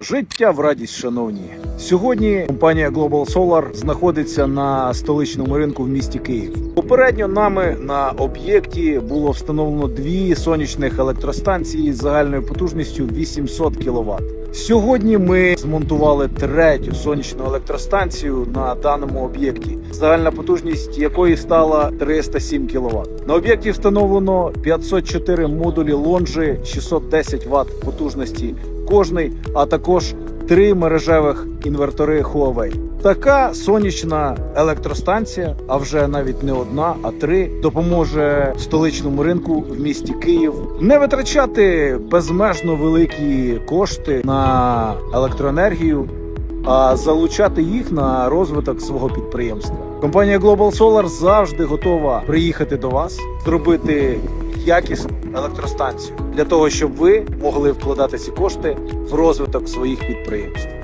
Життя в радість, шановні. Сьогодні компанія Global Solar знаходиться на столичному ринку в місті Київ. Попередньо нами на об'єкті було встановлено дві сонячних електростанції з загальною потужністю 800 кВт. Сьогодні ми змонтували третю сонячну електростанцію на даному об'єкті, загальна потужність якої стала 307 кВт. На об'єкті встановлено 504 модулі лонжі 610 Вт потужності кожний, а також три мережевих інвертори Huawei. Така сонячна електростанція, а вже навіть не одна, а три, допоможе столичному ринку в місті Київ не витрачати безмежно великі кошти на електроенергію, а залучати їх на розвиток свого підприємства. Компанія Global Solar завжди готова приїхати до вас, зробити якісну електростанцію для того, щоб ви могли вкладати ці кошти в розвиток своїх підприємств.